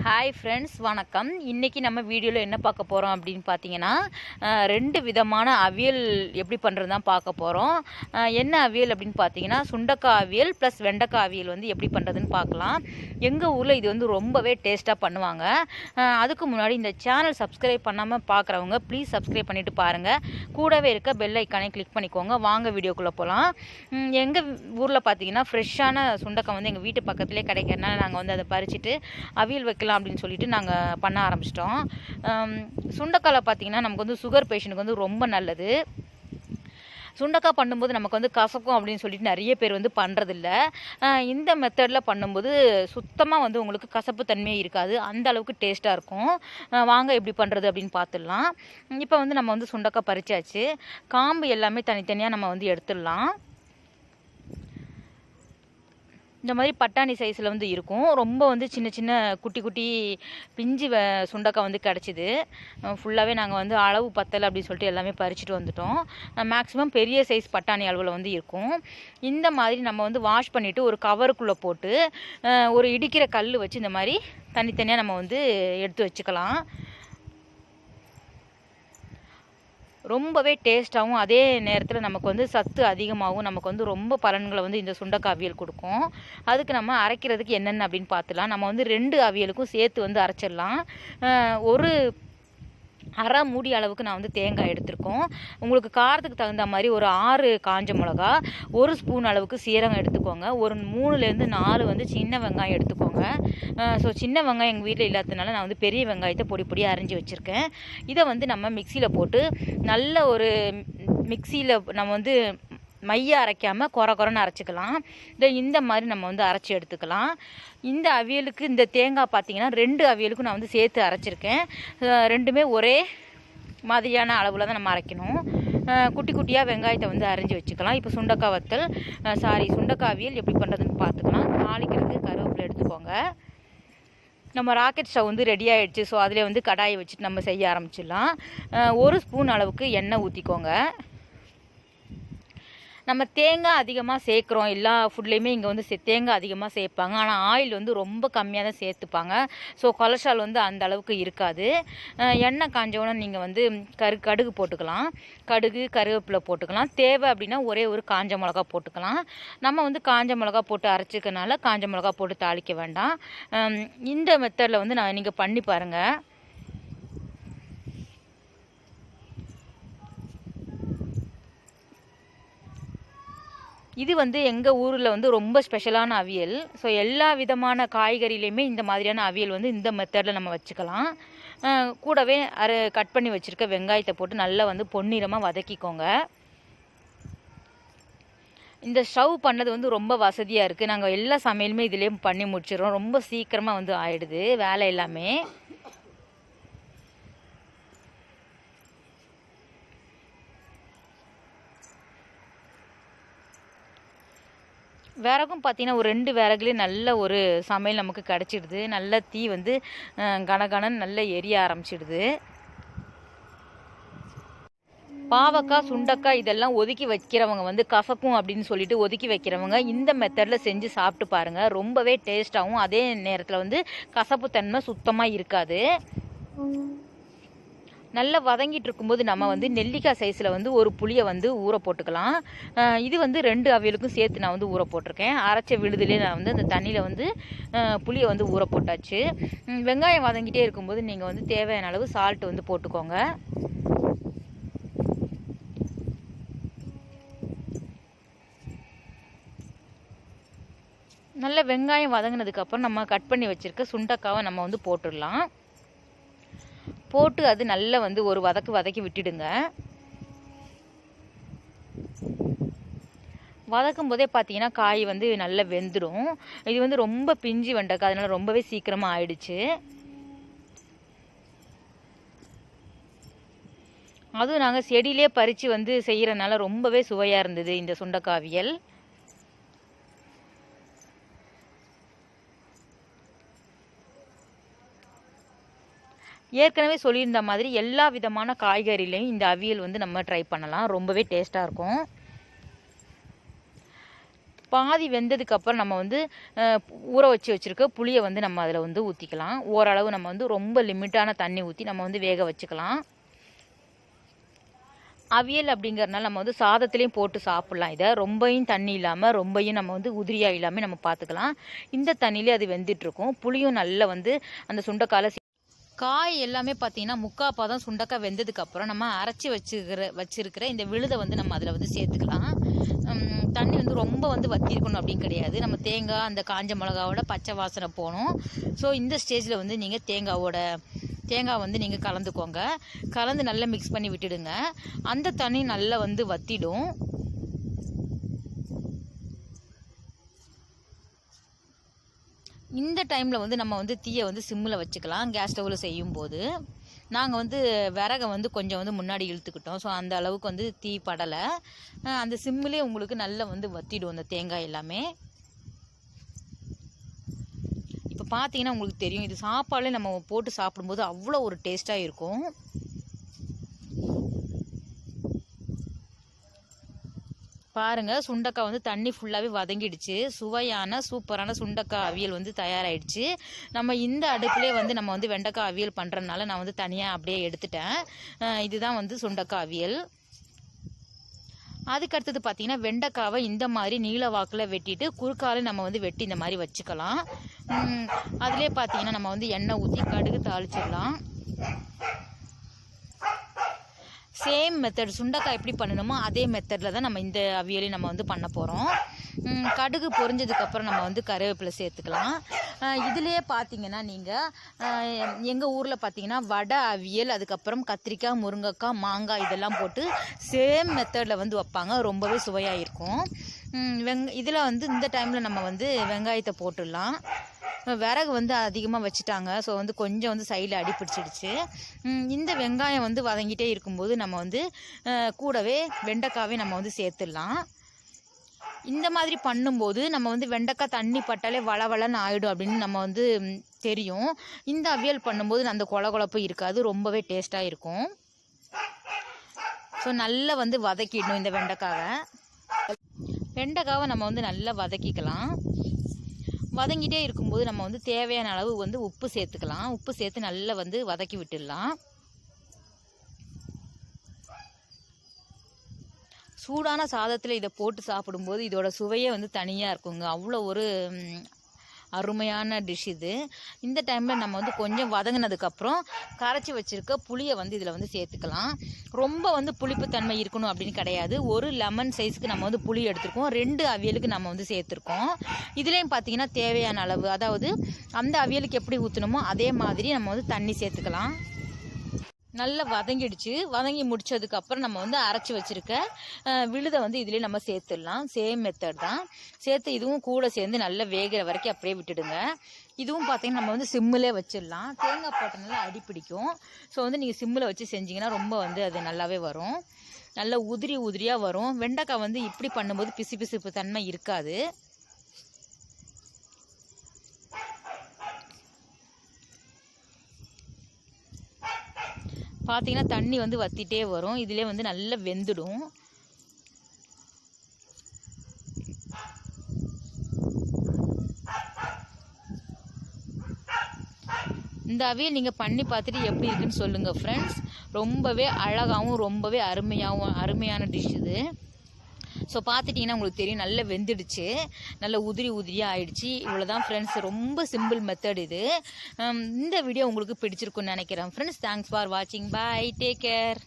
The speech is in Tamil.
ஹாய் ஃப்ரெண்ட்ஸ் வணக்கம். இன்றைக்கி நம்ம வீடியோவில் என்ன பார்க்க போகிறோம் அப்படின்னு பார்த்தீங்கன்னா ரெண்டு விதமான அவியல் எப்படி பண்ணுறது தான் பார்க்க போகிறோம் என்ன அவியல் அப்படின்னு பார்த்தீங்கன்னா சுண்டக்காய் அவியல் ப்ளஸ் வெண்டைக்காய் அவியல் வந்து எப்படி பண்ணுறதுன்னு பார்க்கலாம். எங்கள் ஊரில் இது வந்து ரொம்பவே டேஸ்ட்டாக பண்ணுவாங்க. அதுக்கு முன்னாடி இந்த சேனல் சப்ஸ்கிரைப் பண்ணாமல் பார்க்குறவங்க ப்ளீஸ் சப்ஸ்கிரைப் பண்ணிவிட்டு பாருங்கள் கூடவே இருக்க பெல் ஐக்கானே கிளிக் பண்ணிக்கோங்க. வாங்க வீடியோக்குள்ளே போகலாம் எங்கள் ஊரில் பார்த்தீங்கன்னா ஃப்ரெஷ்ஷான சுண்டக்காய் வந்து எங்கள் வீட்டு பக்கத்துலேயே கிடைக்கிறதுனால நாங்கள் வந்து அதை பறிச்சுட்டு அவியல் வைக்கலாம் அப்படின்னு சொல்லிட்டு நாங்கள் பண்ண ஆரம்பிச்சிட்டோம். சுண்டைக்காயில் பார்த்தீங்கன்னா நமக்கு வந்து சுகர் பேஷண்ட்டுக்கு வந்து ரொம்ப நல்லது. சுண்டக்காய் பண்ணும்போது நமக்கு வந்து கசக்கும் அப்படின்னு சொல்லிட்டு நிறைய பேர் வந்து பண்ணுறதில்ல இந்த மெத்தடில் பண்ணும்போது சுத்தமாக வந்து உங்களுக்கு கசப்பு தன்மையே இருக்காது. அந்த அளவுக்கு டேஸ்ட்டாக இருக்கும். வாங்க எப்படி பண்ணுறது அப்படின்னு பார்த்துடலாம் இப்போ வந்து நம்ம வந்து சுண்டக்காய் பறிச்சாச்சு. காம்பு எல்லாமே தனித்தனியாக நம்ம வந்து எடுத்துடலாம். இந்த மாதிரி பட்டாணி சைஸில் வந்து இருக்கும். ரொம்ப வந்து சின்ன சின்ன குட்டி குட்டி பிஞ்சு வ சுண்டக்காய் வந்து கிடச்சிது. ஃபுல்லாகவே நாங்கள் வந்து அளவு பத்தலை அப்படின்னு சொல்லிட்டு எல்லாமே பறிச்சுட்டு வந்துட்டோம். மேக்ஸிமம் பெரிய சைஸ் பட்டாணி அளவில் வந்து இருக்கும். இந்த மாதிரி நம்ம வந்து வாஷ் பண்ணிவிட்டு ஒரு கவருக்குள்ளே போட்டு ஒரு இடிக்கிற கல் வச்சு இந்த மாதிரி தனித்தனியாக நம்ம வந்து எடுத்து வச்சுக்கலாம். ரொம்பவே டேஸ்ட்டாகவும் அதே நேரத்தில் நமக்கு வந்து சத்து அதிகமாகவும் நமக்கு வந்து ரொம்ப பலன்களை வந்து இந்த சுண்டக்காய் அவியல் கொடுக்கும். அதுக்கு நம்ம அரைக்கிறதுக்கு என்னென்ன அப்படின்னு பார்த்துலாம் நம்ம வந்து ரெண்டு அவியலுக்கும் சேர்த்து வந்து அரைச்சிடலாம். ஒரு அரை மூடி அளவுக்கு நான் வந்து தேங்காய் எடுத்திருக்கோம். உங்களுக்கு காரத்துக்கு தகுந்த மாதிரி ஒரு ஆறு காஞ்ச மிளகா ஒரு ஸ்பூன் அளவுக்கு சீரகம் எடுத்துக்கோங்க. ஒரு மூணுலேருந்து நாலு வந்து சின்ன வெங்காயம் எடுத்துக்கோங்க. ஸோ சின்ன வெங்காயம் எங்கள் வீட்டில் இல்லாததுனால நான் வந்து பெரிய வெங்காயத்தை பொடி பொடியாக அரிஞ்சு வச்சுருக்கேன். இதை வந்து நம்ம மிக்சியில் போட்டு நல்ல ஒரு மிக்சியில் நம்ம வந்து மைய அரைக்காமல் குறை குறைன்னு அரைச்சிக்கலாம். இதை இந்த மாதிரி நம்ம வந்து அரைச்சி எடுத்துக்கலாம். இந்த அவியலுக்கு இந்த தேங்காய் பார்த்தீங்கன்னா ரெண்டு அவியலுக்கும் நான் வந்து சேர்த்து அரைச்சிருக்கேன். ரெண்டுமே ஒரே மாதிரியான அளவில் தான் நம்ம அரைக்கணும். குட்டி குட்டியாக வெங்காயத்தை வந்து அரிஞ்சு வச்சுக்கலாம். இப்போ சுண்டக்காய் வத்தல் சாரி சுண்டக்காய் அவியல் எப்படி பண்ணுறதுன்னு பார்த்துக்கலாம் தாளிக்கிறதுக்கு கருவேப்பிலை எடுத்துக்கோங்க. நம்ம ராக்கெட் ஸ்டவ் வந்து ரெடி ஆகிடுச்சு ஸோ அதில் வந்து கடாயை வச்சுட்டு நம்ம செய்ய ஆரம்பிச்சிடலாம். ஒரு ஸ்பூன் அளவுக்கு எண்ணெய் ஊற்றிக்கோங்க நம்ம தேங்காய் அதிகமாக சேர்க்குறோம். எல்லா ஃபுட்லேயுமே இங்கே வந்து சே- தேங்காய் அதிகமாக சேர்ப்பாங்க. ஆனால் ஆயில் வந்து ரொம்ப கம்மியாக தான் சேர்த்துப்பாங்க. ஸோ கொலஸ்ட்ரால் வந்து அந்த அளவுக்கு இருக்காது. எண்ணெய் காஞ்சவுடனே நீங்கள் வந்து கரு கடுகு போட்டுக்கலாம். கடுகு கருவேப்பிலை போட்டுக்கலாம். தேவை அப்படின்னா ஒரே ஒரு காஞ்ச மிளகா போட்டுக்கலாம். நம்ம வந்து காஞ்ச மிளகா போட்டு அரைச்சிக்கனால காஞ்ச மிளகா போட்டு தாளிக்க வேண்டாம். இந்த மெத்தடில் வந்து நான் நீங்கள் பண்ணி பாருங்கள் இது வந்து எங்கள் ஊரில் வந்து ரொம்ப ஸ்பெஷலான அவியல். ஸோ எல்லா விதமான காய்கறிலையுமே இந்த மாதிரியான அவியல் வந்து இந்த மெத்தடில் நம்ம வச்சுக்கலாம். கூடவே அரை கட் பண்ணி வச்சுருக்க வெங்காயத்தை போட்டு நல்லா வந்து பொன்னிறமாக வதக்கிக்கோங்க. இந்த ஸ்டவ் பண்ணது வந்து ரொம்ப வசதியாக இருக்குது நாங்கள் எல்லா சமையலுமே இதுலேயும் பண்ணி முடிச்சிடுறோம். ரொம்ப சீக்கிரமாக வந்து ஆயிடுது. வேலை எல்லாமே. விறகும் பார்த்தீங்கன்னா ஒரு ரெண்டு விறகுலேயே நல்ல ஒரு சமையல் நமக்கு கிடச்சிடுது. நல்ல தீ வந்து கனகனன்னு நல்ல எரிய ஆரம்பிச்சிடுது. பாவக்காய் சுண்டக்காய் இதெல்லாம் ஒதுக்கி வைக்கிறவங்க வந்து கசக்கும் அப்படின்னு சொல்லிட்டு ஒதுக்கி வைக்கிறவங்க இந்த மெத்தடில் செஞ்சு சாப்பிட்டு பாருங்கள் ரொம்பவே டேஸ்ட்டாகவும் அதே நேரத்தில் வந்து கசப்பு தன்மை சுத்தமாக இருக்காது நல்லா வதங்கிட்டு இருக்கும்போது நம்ம வந்து நெல்லிக்காய் சைஸில் வந்து ஒரு புளியை வந்து ஊற போட்டுக்கலாம். இது வந்து ரெண்டு அவியலுக்கும் சேர்த்து நான் வந்து ஊற போட்டிருக்கேன். அரைச்ச விழுதுலேயே நான் வந்து அந்த தண்ணியில் வந்து புளியை வந்து ஊற போட்டாச்சு. வெங்காயம் வதங்கிட்டே இருக்கும்போது நீங்கள் வந்து தேவையான அளவு சால்ட் வந்து போட்டுக்கோங்க. நல்ல வெங்காயம் வதங்கினதுக்கப்புறம் நம்ம கட் பண்ணி வச்சுருக்க சுண்டக்காவை நம்ம வந்து போட்டுடலாம். போட்டு அது நல்லா வந்து ஒரு வதக்கு வதக்கி விட்டுடுங்க. வதக்கும் போதே பார்த்தீங்கன்னா காய் வந்து நல்லா வெந்துடும் இது வந்து ரொம்ப பிஞ்சு வெண்டைக்காய் அதனால் ரொம்பவே சீக்கிரமாக ஆயிடுச்சு. அதுவும் நாங்கள் செடியிலே பறித்து வந்து செய்கிறனால ரொம்பவே சுவையாக இருந்தது இந்த சுண்டக்காவியல் ஏற்கனவே சொல்லியிருந்த மாதிரி எல்லா விதமான காய்கறிலையும் இந்த அவியல் வந்து நம்ம ட்ரை பண்ணலாம். ரொம்பவே டேஸ்ட்டாக இருக்கும். பாதி வெந்ததுக்கப்புறம் நம்ம வந்து ஊற வச்சு வச்சுருக்க புளியை வந்து நம்ம அதில் வந்து ஊற்றிக்கலாம் ஓரளவு நம்ம வந்து ரொம்ப லிமிட்டான தண்ணி ஊற்றி நம்ம வந்து வேக வச்சுக்கலாம். அவியல் அப்படிங்கறதுனால நம்ம வந்து சாதத்துலேயும் போட்டு சாப்பிட்லாம் இதை. ரொம்பையும் தண்ணி இல்லாமல் ரொம்பையும் நம்ம வந்து உதிரியாக இல்லாமல் நம்ம பார்த்துக்கலாம். இந்த தண்ணியிலே அது வெந்துட்டுருக்கும் புளியும் நல்லா வந்து அந்த சுண்டைக்கால காய் எல்லாமே பார்த்தீங்கன்னா முக்கால் பாதம் சுண்டக்காய் வெந்ததுக்கப்புறம் நம்ம அரைச்சி வச்சுக்கிற வச்சுருக்கிற இந்த விழுதை வந்து நம்ம அதில் வந்து சேர்த்துக்கலாம். தண்ணி வந்து ரொம்ப வந்து வத்திருக்கணும் அப்படின்னு கிடையாது. நம்ம தேங்காய் அந்த காஞ்ச மிளகாவோட பச்சை வாசனை போகணும். ஸோ இந்த ஸ்டேஜில் வந்து நீங்கள் தேங்காவோட தேங்காய் வந்து நீங்கள் கலந்துக்கோங்க. கலந்து நல்லா மிக்ஸ் பண்ணி விட்டுடுங்க. அந்த தண்ணி நல்லா வந்து வத்திடும். இந்த டைமில் வந்து நம்ம வந்து தீயை வந்து சிம்மில் வச்சுக்கலாம் கேஸ் ஸ்டவ்வில் செய்யும்போது. நாங்கள் வந்து விறகை வந்து கொஞ்சம் வந்து முன்னாடி இழுத்துக்கிட்டோம். ஸோ அந்த அளவுக்கு வந்து தீ படலை. அந்த சிம்மிலே உங்களுக்கு நல்லா வந்து வத்திடும் அந்த தேங்காய் எல்லாமே. இப்போ பார்த்தீங்கன்னா உங்களுக்கு தெரியும் இது சாப்பாடுலேயே நம்ம போட்டு சாப்பிடும்போது அவ்வளோ ஒரு டேஸ்ட்டாக இருக்கும். பாருங்கள் சுண்டக்காய் வந்து தண்ணி ஃபுல்லாகவே வதங்கிடுச்சு. சுவையான சூப்பரான சுண்டக்காய் அவியல் வந்து தயாராகிடுச்சு நம்ம இந்த அடுப்புலேயே வந்து நம்ம வந்து வெண்டைக்காய் அவியல் பண்ணுறதுனால நான் வந்து தனியாக அப்படியே எடுத்துட்டேன். இதுதான் வந்து சுண்டக்காய் அவியல். அதுக்கு அடுத்தது பார்த்தீங்கன்னா வெண்டைக்காவை இந்த மாதிரி நீல வாக்கில் வெட்டிட்டு குறுக்கால நம்ம வந்து வெட்டி இந்த மாதிரி வச்சுக்கலாம். அதிலே பார்த்தீங்கன்னா நம்ம வந்து எண்ணெய் ஊற்றி கடுகு தாளிச்சிடலாம். சேம் மெத்தட் சுண்டக்காய் எப்படி பண்ணணுமோ அதே மெத்தடில் தான் நம்ம இந்த அவியலையும் நம்ம வந்து பண்ண போகிறோம் கடுகு பொரிஞ்சதுக்கப்புறம் நம்ம வந்து கருவேப்பிலை சேர்த்துக்கலாம். இதுலேயே பார்த்தீங்கன்னா நீங்கள் எங்கள் ஊரில் பார்த்தீங்கன்னா வடை அவியல் அதுக்கப்புறம் கத்திரிக்காய் முருங்கைக்காய் மாங்காய் இதெல்லாம் போட்டு சேம் மெத்தடில் வந்து வைப்பாங்க. ரொம்பவே சுவையாக இருக்கும். வெங் இதில் வந்து இந்த டைமில் நம்ம வந்து வெங்காயத்தை போட்டுடலாம். விறகு வந்து அதிகமாக வச்சுட்டாங்க. ஸோ வந்து கொஞ்சம் வந்து சைடில் அடி பிடிச்சிடுச்சு. இந்த வெங்காயம் வந்து வதங்கிட்டே இருக்கும்போது நம்ம வந்து கூடவே வெண்டைக்காவே நம்ம வந்து சேர்த்துடலாம். இந்த மாதிரி பண்ணும்போது நம்ம வந்து வெண்டைக்காய் தண்ணி பட்டாலே வளவளன்னு ஆகிடும் அப்படின்னு நம்ம வந்து தெரியும். இந்த அவியல் பண்ணும்போது அந்த கொல கொழப்பு இருக்காது. ரொம்பவே டேஸ்ட்டாக இருக்கும். ஸோ நல்லா வந்து வதக்கிடணும் இந்த வெண்டைக்காவை. வெண்டைக்காவை நம்ம வந்து நல்லா வதக்கிக்கலாம். வதங்கிட்டே இருக்கும்போது நம்ம வந்து தேவையான அளவு வந்து உப்பு சேர்த்துக்கலாம். உப்பு சேர்த்து நல்லா வந்து வதக்கி விட்டுடலாம். சூடான சாதத்தில் இதை போட்டு சாப்பிடும்போது இதோட சுவையே வந்து தனியாக இருக்குங்க. அவ்வளோ ஒரு அருமையான டிஷ் இது. இந்த டைமில் நம்ம வந்து கொஞ்சம் வதங்கினதுக்கப்புறம் கரைச்சி வச்சுருக்க புளியை வந்து இதில் வந்து சேர்த்துக்கலாம். ரொம்ப வந்து புளிப்புத்தன்மை இருக்கணும் அப்படின்னு கிடையாது. ஒரு லெமன் சைஸ்க்கு நம்ம வந்து புளி எடுத்திருக்கோம். ரெண்டு அவியலுக்கு நம்ம வந்து சேர்த்துருக்கோம். இதுலேயும் பார்த்தீங்கன்னா தேவையான அளவு அதாவது அந்த அவியலுக்கு எப்படி ஊற்றணுமோ அதே மாதிரி நம்ம வந்து தண்ணி சேர்த்துக்கலாம். நல்லா வதங்கிடுச்சு. வதங்கி முடிச்சதுக்கு அப்புறம் நம்ம வந்து அரைச்சி வச்சிருக்க விழுதை வந்து இதுலேயே நம்ம சேர்த்துடலாம். சேம் மெத்தட் தான். சேர்த்து இதுவும் கூட சேர்ந்து நல்லா வேகிற வரைக்கும் அப்படியே விட்டுடுங்க. இதுவும் பார்த்தீங்கன்னா நம்ம வந்து சிம்மிலே வச்சிடலாம். தேங்காய் போட்டனால அடி பிடிக்கும். ஸோ வந்து நீங்கள் சிம்மில் வச்சு செஞ்சீங்கன்னா ரொம்ப வந்து அது நல்லாவே வரும். நல்லா உதிரி உதிரியாக வரும். வெண்டைக்காய் வந்து இப்படி பண்ணும்போது பிசு பிசுப்பு தன்மை இருக்காது. பார்த்தீங்கன்னா தண்ணி வந்து வத்திட்டே வரும். இதிலே வந்து நல்லா வெந்துடும். இந்த அவியல் நீங்கள் பண்ணி பார்த்துட்டு எப்படி இருக்குன்னு சொல்லுங்கள் ஃப்ரெண்ட்ஸ் ரொம்பவே அழகாகவும் ரொம்பவே அருமையாகவும் அருமையான டிஷ் இது. ஸோ பார்த்துட்டிங்கன்னா உங்களுக்கு தெரியும் நல்லா வெந்துடுச்சு. நல்ல உதிரி உதிரியாக ஆயிடுச்சு. இவ்வளோ தான் ஃப்ரெண்ட்ஸ் ரொம்ப சிம்பிள் மெத்தட் இது. இந்த வீடியோ உங்களுக்கு பிடிச்சிருக்குன்னு நினைக்கிறேன். ஃப்ரெண்ட்ஸ் தேங்க்ஸ் ஃபார் வாட்சிங் பை டேக் கேர்